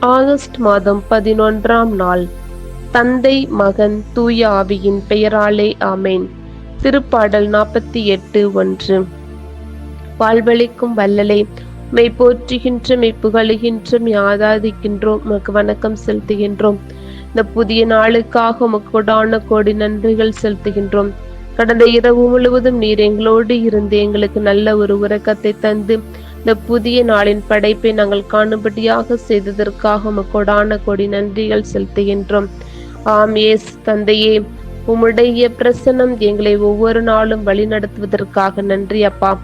August மாதம் பதினொன்றாம் நாள். தந்தை மகன் தூய ஆவியின் பெயராலே ஆமேன். திருப்பாடல் நாற்பத்தி எட்டு ஒன்று. வாழ்வழிக்கும் வல்லலே மெய் போற்றுகின்ற மெய் புகழுகின்றோம் யாதாதிக்கின்றோம் உமக்கு வணக்கம் செலுத்துகின்றோம். இந்த புதிய நாளுக்காக உமக்கு கொடான கோடி நன்றிகள் செலுத்துகின்றோம். கடந்த இரவு முழுவதும் நீர் எங்களோடு இருந்து எங்களுக்கு நல்ல ஒரு உறக்கத்தை தந்து இந்த புதிய நாளின் படைப்பை நாங்கள் காணும்படியாக செய்ததற்காக உமக்கு கொடான கொடி நன்றிகள் செலுத்துகின்றோம். ஆம் ஏஸ் தந்தையே உம்முடைய பிரசனம் எங்களை ஒவ்வொரு நாளும் வழிநடத்துவதற்காக நன்றி அப்பா.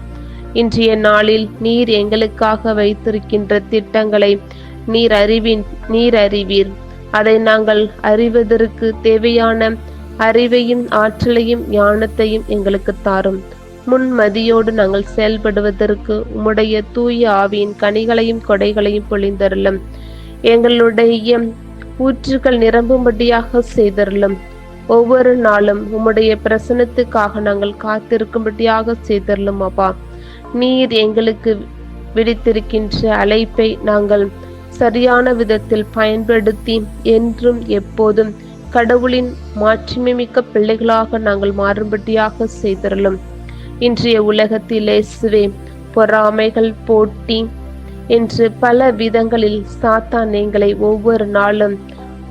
இன்றைய நாளில் நீர் எங்களுக்காக வைத்திருக்கின்ற திட்டங்களை நீர் அறிவின் நீர் அறிவீர். அதை நாங்கள் அறிவதற்கு தேவையான அறிவையும் ஆற்றலையும் ஞானத்தையும் எங்களுக்கு தாரும். முன்மதியோடு நாங்கள் செயல்படுவதற்கு உம்முடைய தூய ஆவியின் கனிகளையும் கொடைகளையும் பொழிந்தருளும். எங்களுடைய ஊற்றுகள் நிரம்பும்படியாக செய்தருளும். ஒவ்வொரு நாளும் உம்முடைய பிரசனத்துக்காக நாங்கள் காத்திருக்கும்படியாக செய்தருளும் அப்பா. நீர் எங்களுக்கு விடுத்திருக்கின்ற அழைப்பை நாங்கள் சரியான விதத்தில் பயன்படுத்தி என்றும் எப்போதும் கடவுளின் மாட்சிமைமிக்க பிள்ளைகளாக நாங்கள் மாறும்படியாக செய்தருளும். இன்றைய உலகத்தில் சுவே பொறாமைகள் போட்டி என்று பல விதங்களில் சாத்தான் எங்களை ஒவ்வொரு நாளும்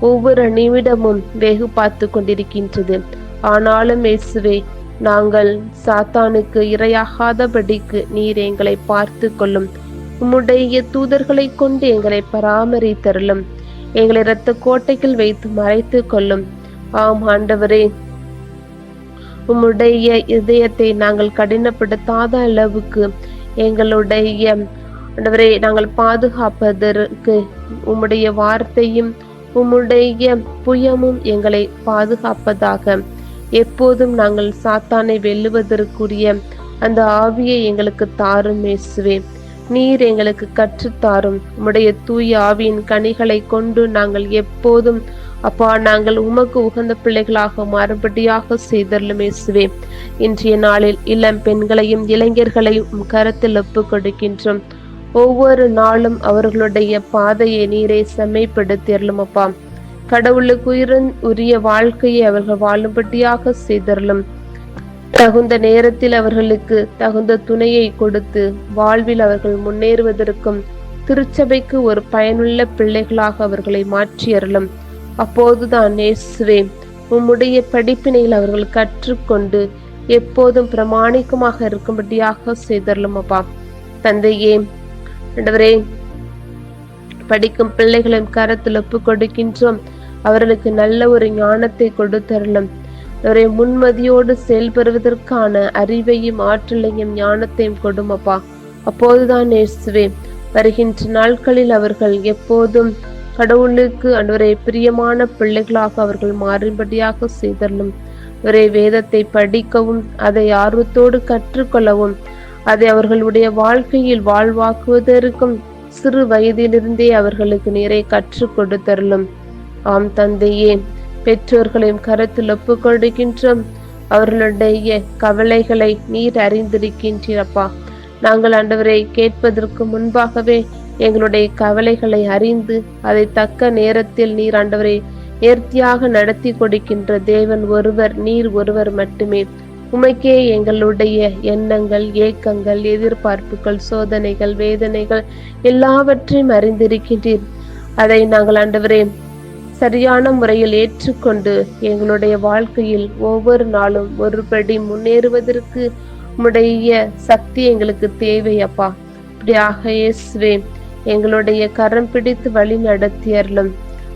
ஒவ்வொரு நிமிடமும் வெகு பார்த்து கொண்டிருக்கின்றது. ஆனாலும் இயேசுவே நாங்கள் சாத்தானுக்கு இரையாகாதபடிக்கு நீர் எங்களை பார்த்து கொள்ளும். உம்முடைய தூதர்களை கொண்டு எங்களை பராமரித்தருளும். எங்களை இரத்த கோட்டைகள் வைத்து மறைத்து கொள்ளும். ஆம் ஆண்டவரே உம்முடைய இதயத்தை நாங்கள் கடினப்படுத்தாத அளவுக்கு எங்களுடைய ஆண்டவரை நாங்கள் பாதுகாப்பதற்கு உம்முடைய வார்த்தையும் உம்முடைய புயமும் எங்களை பாதுகாப்பதாக. எப்போதும் நாங்கள் சாத்தானை வெல்லுவதற்குரிய அந்த ஆவியை எங்களுக்கு தாரும் இயேசுவே. நீர் எங்களுக்கு கற்றுத்தாரும். உம்முடைய தூய ஆவியின் கனிகளை கொண்டு நாங்கள் எப்போதும் அப்பா நாங்கள் உமக்கு உகந்த பிள்ளைகளாக மாறுபடியாக செய்தருளும் இயேசுவே. இன்றைய நாளில் இளம் பெண்களையும் இளைஞர்களையும் கருத்தில் கரத்தில் ஒப்பு கொடுக்கின்றோம். ஒவ்வொரு நாளும் அவர்களுடைய பாதையை நீரை செம்மைப்படுத்தியருளும் அப்பா. கடவுளுக்கு உயிரின் உரிய வாழ்க்கையை அவர்கள் வாழும்படியாக செய்தருளும். தகுந்த நேரத்தில் அவர்களுக்கு தகுந்த துணையை கொடுத்து வாழ்வில் அவர்கள் முன்னேறுவதற்கும் திருச்சபைக்கு ஒரு பயனுள்ள பிள்ளைகளாக அவர்களை மாற்றியறலும் அப்போதுதான் நேசுவே உம்முடைய படிப்பினையில் அவர்கள் கற்றுக்கொண்டு எப்போதும் பிரமாணிக்கமாக இருக்கும்படியாக செய்தரலும் அப்பா. தந்தையே ஆண்டவரே படிக்கும் பிள்ளைகளின் கரத்தில் ஒப்பு கொடுக்கின்றோம். அவர்களுக்கு நல்ல ஒரு ஞானத்தை கொடுத்தரலும் அவரை முன்மதியோடு செயல்படுவதற்கான அறிவையும் ஆற்றலையும் ஞானத்தையும் கொடுமப்பா. அப்போதுதான் நேசுவே வருகின்ற நாட்களில் அவர்கள் எப்போதும் கடவுளுக்கு அன்றுவரை பிரியமான பிள்ளைகளாக அவர்கள் மாறும்படியாக செய்தலும் அவரை வேதத்தை படிக்கவும் அதை ஆர்வத்தோடு கற்றுக்கொள்ளவும் அதை அவர்களுடைய வாழ்க்கையில் வாழ்வாக்குவதற்கும் சிறு வயதிலிருந்தே அவர்களுக்கு நீரை கற்றுக் கொடுத்தரலும். ஆம் தந்தையே பெற்றோர்களையும் கருத்தில் ஒப்பு கொடுக்கின்றோம். அவர்களுடைய கவலைகளை நீர் அறிந்திருக்கின்றீரப்பா நாங்கள் ஆண்டவரை கேட்பதற்கு முன்பாகவே எங்களுடைய கவலைகளை அறிந்து அதை தக்க நேரத்தில் நீர் ஆண்டவரை நேர்த்தியாக நடத்தி கொடுக்கின்ற தேவன் ஒருவர் நீர் ஒருவர் மட்டுமே. உமைக்கே எங்களுடைய எண்ணங்கள் ஏக்கங்கள் எதிர்பார்ப்புகள் சோதனைகள் வேதனைகள் எல்லாவற்றையும் அறிந்திருக்கின்றீர். அதை நாங்கள் ஆண்டவரே சரியான முறையில் ஏற்றுக்கொண்டு எங்களுடைய வாழ்க்கையில் ஒவ்வொரு நாளும் ஒருபடி முன்னேறுவதற்கு உடைய சக்தி எங்களுக்கு தேவை அப்பா. இப்படியாக இயேசுவே எங்களுடைய கரம் பிடித்து வழி நடத்தியர்களும்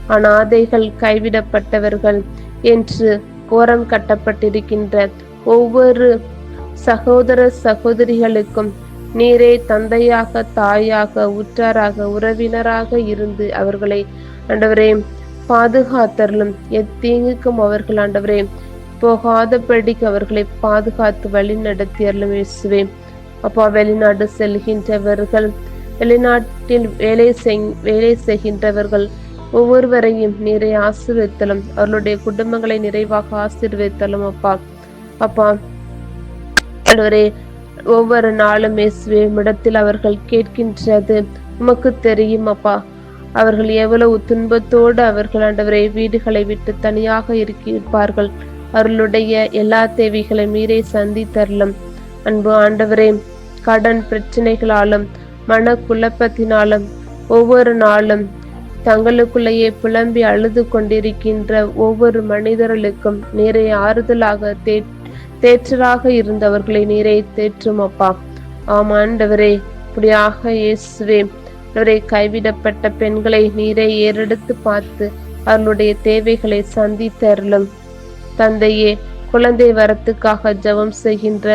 அனாதைகள் கைவிடப்பட்டவர்கள் என்று கோரம் கட்டப்பட்டிருக்கின்ற ஒவ்வொரு சகோதர சகோதரிகளுக்கும் நீரே தந்தையாக தாயாக உற்றாராக உறவினராக இருந்து அவர்களை ஆண்டவரே பாதுகாத்தரலும் எத்தீங்குக்கும் அவர்கள் ஆண்டவரே போகாதபடிக்கு அவர்களை பாதுகாத்து வழி நடத்தியர்களும் இயேசுவே. அப்பா வெளிநாடு செல்கின்றவர்கள் வெளிநாட்டில் வேலை செய் வேலை செய்கின்றவர்கள் ஒவ்வொருவரையும் நீரை ஆசீர்வதித்தலும் அவர்களுடைய குடும்பங்களை நிறைவாக ஆசீர்வித்தலும் அப்பா. அப்பா ஆண்டவரே ஒவ்வொரு நாளும் இயேசுவே இடத்தில் அவர்கள் கேட்கின்றது உமக்கு தெரியும் அப்பா. அவர்கள் எவ்வளவு துன்பத்தோடு அவர்கள் ஆண்டவரை வீடுகளை விட்டு தனியாக இருப்பார்கள் அவர்களுடைய எல்லா தேவைகளை மீறே சந்தித்தரலும். அன்பு ஆண்டவரே கடன் பிரச்சனைகளாலும் மன குழப்பத்தினாலும் ஒவ்வொரு நாளும் தங்களுக்குள்ளேயே புலம்பி அழுது கொண்டிருக்கின்ற ஒவ்வொரு மனிதர்களுக்கும் நீரை ஆறுதலாக தே தேற்றலாக இருந்தவர்களை நீரை தேற்றும் அப்பா. ஆம் ஆண்டவரே இப்படியாக இயேசுவே அவரை கைவிடப்பட்ட பெண்களை நீரை ஏறெடுத்து பார்த்து அவர்களுடைய தேவைகளை சந்தித்தருளும். தந்தையே குழந்தை வரத்துக்காக ஜெபம் செய்கின்ற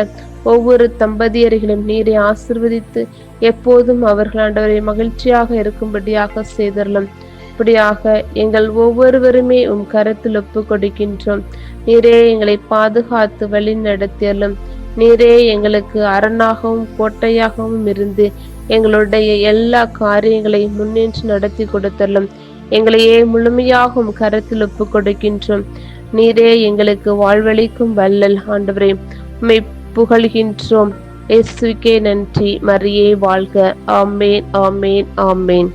ஒவ்வொரு தம்பதியர்களும் நீரை ஆசிர்வதித்து எப்போதும் அவர்கள் ஆண்டவரை மகிழ்ச்சியாக இருக்கும்படியாக செய்தரலாம். இப்படியாக எங்கள் ஒவ்வொருவருமே உம் கருத்தில் ஒப்பு கொடுக்கின்றோம். நீரே எங்களை பாதுகாத்து வழி நடத்தியலும் நீரே எங்களுக்கு அரணாகவும் கோட்டையாகவும் இருந்து எங்களுடைய எல்லா காரியங்களையும் முன்னின்று நடத்தி கொடுத்தலும் எங்களையே முழுமையாகவும் கருத்தில் ஒப்பு கொடுக்கின்றோம். நீரே எங்களுக்கு வாழ்வளிக்கும் வல்லல் ஆண்டவரே. உம்மை புகழ்கின்றோம். இயேசுக்கே நன்றி. மரியே வாழ்க. ஆமேன் ஆமேன் ஆமேன்.